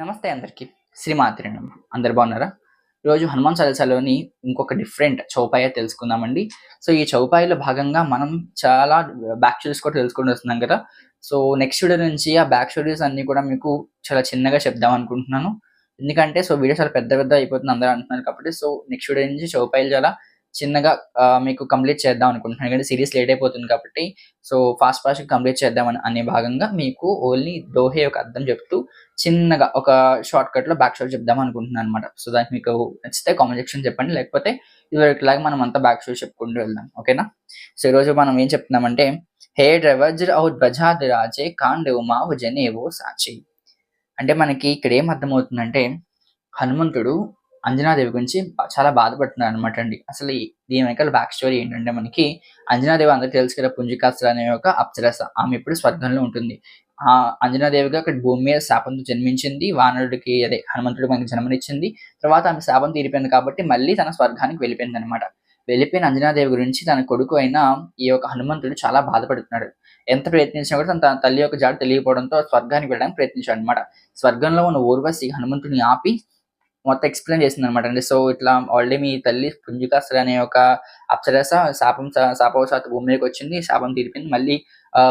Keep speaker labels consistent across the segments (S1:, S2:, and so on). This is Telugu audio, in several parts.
S1: నమస్తే అందరికి. శ్రీమాత్రి నమ. అందరు బాగున్నారా? ఈరోజు హనుమాన్ చాలీసాలోని ఇంకొక డిఫరెంట్ చౌపాయ తెలుసుకుందామండి. సో ఈ చౌపాయలో భాగంగా మనం చాలా బ్యాక్ స్టోరీస్ కూడా తెలుసుకుని వస్తున్నాం కదా. సో నెక్స్ట్ వీడియో నుంచి ఆ బ్యాక్ స్టోరీస్ అన్ని కూడా మీకు చాలా చిన్నగా చెప్దాం అనుకుంటున్నాను. ఎందుకంటే సో వీడియో చాలా పెద్ద పెద్ద అయిపోతుంది అందరూ అంటున్నారు కాబట్టి. సో నెక్స్ట్ వీడియో నుంచి చౌపాయలు చాలా చిన్నగా మీకు కంప్లీట్ చేద్దాం అనుకుంటున్నాను. ఎందుకంటే సిరీస్ లేట్ అయిపోతుంది కాబట్టి. సో ఫాస్ట్ ఫాస్ట్ కంప్లీట్ చేద్దాం అని అనే భాగంగా మీకు ఓన్లీ దోహే యొక్క అర్థం చెప్తూ చిన్నగా ఒక షార్ట్ కట్లో బ్యాక్ షో చెప్దాం అనుకుంటున్నాను అనమాట సో దానికి మీకు నచ్చితే కామెంట్ సెక్షన్ చెప్పండి. లేకపోతే ఇదివరకులాగా మనం అంతా బ్యాక్ షో చెప్పుకుంటూ వెళ్దాం. ఓకేనా సో ఈరోజు మనం ఏం చెప్తున్నామంటే హే డ్రైవర్ ఔ బజాద్ రాజే కాండేవు మావు జనేవో సాచి. అంటే మనకి ఇక్కడ ఏం అర్థమవుతుందంటే హనుమంతుడు అంజనాదేవి గురించి చాలా బాధపడుతున్నాడు అనమాట అండి. అసలు దీని వెనకాల బ్యాక్ స్టోరీ ఏంటంటే మనకి అంజనాదేవి అందరికీ తెలుసు కదా పుంజికాస్త్ర అనే ఒక అప్సరస. ఆమె ఇప్పుడు స్వర్గంలో ఉంటుంది. ఆ అంజనాదేవిగా అక్కడ భూమి మీద శాపంతో జన్మించింది. వానరుడికి అదే హనుమంతుడికి మనకి జన్మనిచ్చింది. తర్వాత ఆమె శాపం తీరిపోయింది కాబట్టి మళ్ళీ తన స్వర్గానికి వెళ్ళిపోయింది అనమాట వెళ్ళిపోయిన అంజనాదేవి గురించి తన కొడుకు అయిన ఈ యొక్క హనుమంతుడు చాలా బాధపడుతున్నాడు. ఎంత ప్రయత్నించినా కూడా తన తన తల్లి యొక్క జాడ తెలియకపోవడంతో స్వర్గానికి వెళ్ళడానికి ప్రయత్నించాడు అనమాట స్వర్గంలో ఉన్న ఊర్వశి హనుమంతుడిని ఆపి మొత్తం ఎక్స్ప్లెయిన్ చేసింది అనమాట అండి. సో ఇట్లా ఆల్రెడీ మీ తల్లి పుంజికాస్త్ర అనే ఒక అప్సరస శాపం శాపవశాత్ భూమి మీదకి వచ్చింది శాపం తీరిపోయింది మళ్ళీ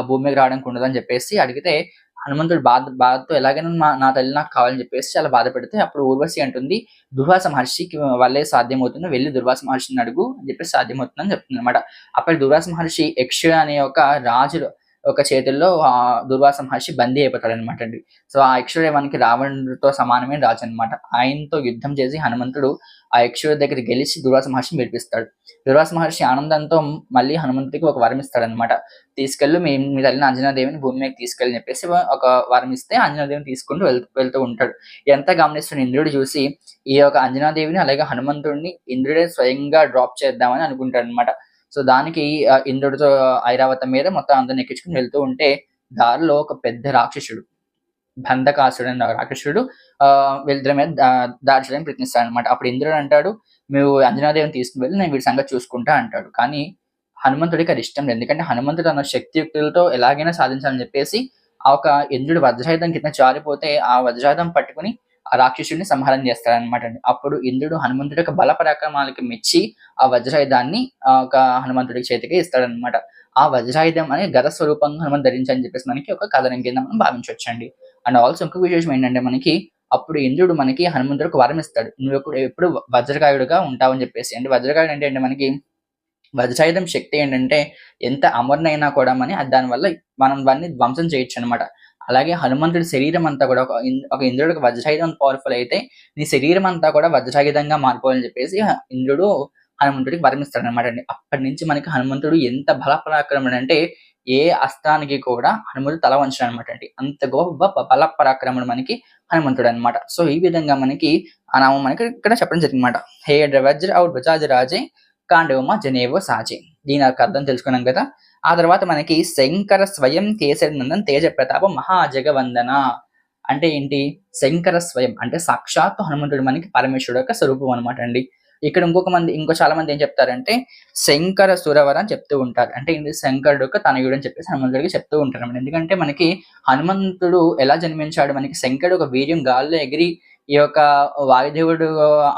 S1: భూమి మీదకి రావడానికి ఉండదని చెప్పేసి అడిగితే హనుమంతుడు బాధ బాధతో ఎలాగైనా మా నా తల్లి నాకు కావాలని చెప్పేసి చాలా బాధపడితే అప్పుడు ఊర్వశి అంటుంది దుర్వాస మహర్షికి వల్లే సాధ్యమవుతుంది వెళ్ళి దుర్వాస మహర్షిని అడుగు అని చెప్పేసి సాధ్యమవుతుందని చెప్తుంది అనమాట అప్పుడు దుర్వాస మహర్షి యక్ష అనే ఒక రాజు ఒక చేతుల్లో ఆ దుర్వాస మహర్షి బందీ అయిపోతాడు అనమాట అండి. సో ఆ యక్షుడే మనకి రావణుడితో సమానమైన రాజు అనమాట ఆయనతో యుద్ధం చేసి హనుమంతుడు ఆ యక్షుడి దగ్గర గెలిచి దుర్వాస మహర్షిని విడిపిస్తాడు. దుర్వాస మహర్షి ఆనందంతో మళ్ళీ హనుమంతుడికి ఒక వరం ఇస్తాడు అనమాట తీసుకెళ్ళి మీ మీ తల్లిని అంజనాదేవిని భూమి మీద తీసుకెళ్ళి చెప్పేసి ఒక వరం ఇస్తే అంజనాదేవిని తీసుకుంటూ వెళ్తూ వెళ్తూ ఉంటాడు. ఎంత గమనిస్తున్న ఇంద్రుడు చూసి ఈ యొక్క అంజనాదేవిని అలాగే హనుమంతుడిని ఇంద్రుడే స్వయంగా డ్రాప్ చేద్దామని అనుకుంటాడు అనమాట సో దానికి ఇంద్రుడితో ఐరావతం మీద మొత్తం అందరిని ఎక్కించుకుని వెళ్తూ ఉంటే దారిలో ఒక పెద్ద రాక్షసుడు బంధకాసుడు అని రాక్షసుడు ఆ వీళ్ళిద్దరి మీద దాచడానికి దాడి చేయడానికి ప్రయత్నిస్తాడు అనమాట అప్పుడు ఇంద్రుడు అంటాడు మేము అంజనాదేవిని తీసుకుని వెళ్ళి నేను వీడి సంగతి చూసుకుంటా అంటాడు. కానీ హనుమంతుడికి అది ఇష్టం లేదు. ఎందుకంటే హనుమంతుడు తన శక్తియుక్తులతో ఎలాగైనా సాధించాలని చెప్పేసి ఆ ఒక ఇంద్రుడు వజ్రాయుధం కింద జారిపోతే ఆ వజ్రాయుధం పట్టుకుని ఆ రాక్షసుడిని సంహారం చేస్తాడనమాట అప్పుడు ఇంద్రుడు హనుమంతుడి యొక్క బల పరాక్రమాలకి మెచ్చి ఆ వజ్రాయుధాన్ని ఒక హనుమంతుడికి చేతికి ఇస్తాడనమాట ఆ వజ్రాయుధం అనేది గత స్వరూపంగా హనుమంతు ధరించని చెప్పేసి మనకి ఒక కథనం కింద మనం భావించవచ్చండి అండ్ ఆల్సో ఇంకొక విశేషం ఏంటంటే మనకి అప్పుడు ఇంద్రుడు మనకి హనుమంతుడికి వరం ఇస్తాడు. నువ్వు ఎప్పుడు ఎప్పుడు వజ్రకాయుడుగా ఉంటావని చెప్పేసి. అంటే వజ్రకాయుడు అంటే ఏంటి మనకి? వజ్రాయుధం శక్తి ఏంటంటే ఎంత అమరునైనా కూడా మన దానివల్ల మనం వాడిని ధ్వంసం చేయొచ్చు అనమాట అలాగే హనుమంతుడి శరీరం అంతా కూడా ఒక ఇంద్రుడికి వజ్రాయుధం పవర్ఫుల్ అయితే నీ శరీరం అంతా కూడా వజ్రాయుధంగా మారిపోవాలని చెప్పేసి ఇంద్రుడు హనుమంతుడికి వరమిస్తాడు అనమాట అండి. అప్పటి నుంచి మనకి హనుమంతుడు ఎంత బల పరాక్రముడు అంటే ఏ అస్త్రానికి కూడా హనుమంతుడు తల వంచడం అనమాట అండి. అంత గొప్ప బల పరాక్రముడు మనకి హనుమంతుడు అనమాట సో ఈ విధంగా మనకి ఆ నామం మనకి ఇక్కడ చెప్పడం జరిగింది అనమాట హే వజ్ర అవుట్ బజాజ్ రాజే కాండవమ జనేవో సాజే. దీని యొక్క అర్థం తెలుసుకున్నాం కదా? ఆ తర్వాత మనకి శంకర స్వయం కేసరి నందన్ తేజ ప్రతాప మహాజగవందన. అంటే ఏంటి? శంకర స్వయం అంటే సాక్షాత్తు హనుమంతుడు మనకి పరమేశ్వరుడు యొక్క స్వరూపం అనమాట అండి. ఇక్కడ ఇంకొక మంది ఇంకో చాలా మంది ఏం చెప్తారంటే శంకర సురవర అని చెప్తూ ఉంటారు. అంటే ఇది శంకరుడు యొక్క తనయుడు అని చెప్పేసి హనుమంతుడికి చెప్తూ ఉంటారు ఎందుకంటే మనకి హనుమంతుడు ఎలా జన్మించాడు? మనకి శంకరుడు ఒక వీర్యం గాల్లో ఎగిరి ఈ యొక్క వాయుదేవుడు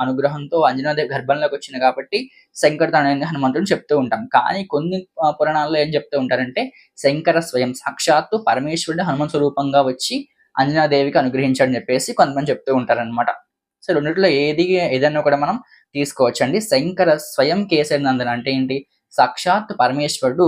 S1: అనుగ్రహంతో అంజనాదేవి గర్భంలోకి వచ్చింది కాబట్టి శంకర్ తన హనుమంతుడిని చెప్తూ ఉంటాం. కానీ కొన్ని పురాణాల్లో ఏం చెప్తూ ఉంటారంటే శంకర స్వయం సాక్షాత్తు పరమేశ్వరుడు హనుమంత స్వరూపంగా వచ్చి అంజనాదేవికి అనుగ్రహించాడని చెప్పేసి కొంతమంది చెప్తూ ఉంటారన్నమాట. సో రెండిట్లో ఏది ఏదన్నా కూడా మనం తీసుకోవచ్చండి. శంకర స్వయం కేసరి నందన అంటే ఏంటి? సాక్షాత్ పరమేశ్వరుడు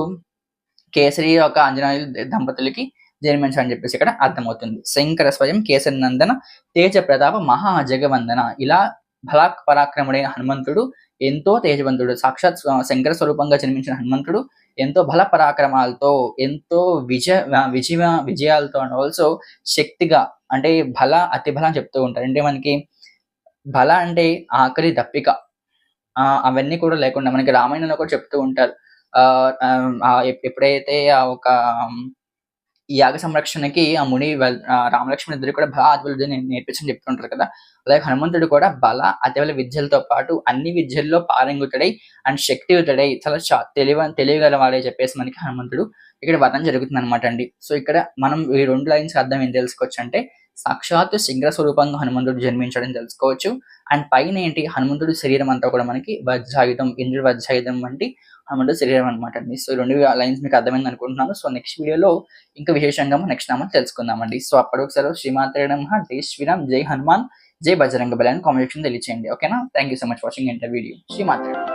S1: కేసరి యొక్క ఆంజనేయ దంపతులకి జన్మించాడని చెప్పేసి ఇక్కడ అర్థమవుతుంది. శంకర స్వయం కేసరి నందన తేజ ప్రతాప మహా జగవందన ఇలా బలా పరాక్రముడైన హనుమంతుడు ఎంతో తేజవంతుడు సాక్షాత్ శంకర స్వరూపంగా జన్మించిన హనుమంతుడు ఎంతో బల పరాక్రమాలతో ఎంతో విజయ విజయ విజయాలతో అండ్ ఆల్సో శక్తిగా అంటే బల అతి బలం చెప్తూ ఉంటారు. అంటే మనకి బల అంటే ఆఖరి దప్పిక. ఆ అవన్నీ కూడా లేకుండా మనకి రామాయణంలో కూడా చెప్తూ ఉంటారు. ఆ ఎప్పుడైతే ఆ ఒక యాగ సంరక్షణకి ఆ ముని వెల్- రామలక్ష్మణ్ ఇద్దరు కూడా బల అతిబల నేర్పించని చెప్తుంటారు కదా. అలాగే హనుమంతుడు కూడా బల అతివల విద్యలతో పాటు అన్ని విద్యల్లో పారంగుతుడై అండ్ శక్తియుతుడై చాలా తెలివ తెలియగల వాడే చెప్పేసి మనకి హనుమంతుడు ఇక్కడ వర్ణం జరుగుతుంది అనమాట అండి. సో ఇక్కడ మనం ఈ రెండు లైన్స్ అర్థం ఏం తెలుసుకోవచ్చు అంటే సాక్షాత్తు శిఖర స్వరూపంగా హనుమంతుడు జన్మించడం తెలుసుకోవచ్చు. అండ్ పైన ఏంటి? హనుమంతుడి శరీరం అంతా కూడా మనకి వజ్రాయుధం ఇంద్రుడి వజ్రాయుధం వంటి హనుమంతుడి శరీరం అనమాట అండి. సో రెండు లైన్స్ మీకు అర్థమైంది అనుకుంటున్నాను. సో నెక్స్ట్ వీడియోలో ఇంకా విశేషంగా నెక్స్ట్ నామని తెలుసుకుందామండి. సో అప్పటి ఒకసారి శ్రీమాత్రే నమః. జై శ్రీరామ్. జై హనుమాన్. జై బజరంగ బలి అని కామెంట్ తెలియచేయండి. ఓకేనా thank you so much watching inter video శ్రీమాత్రే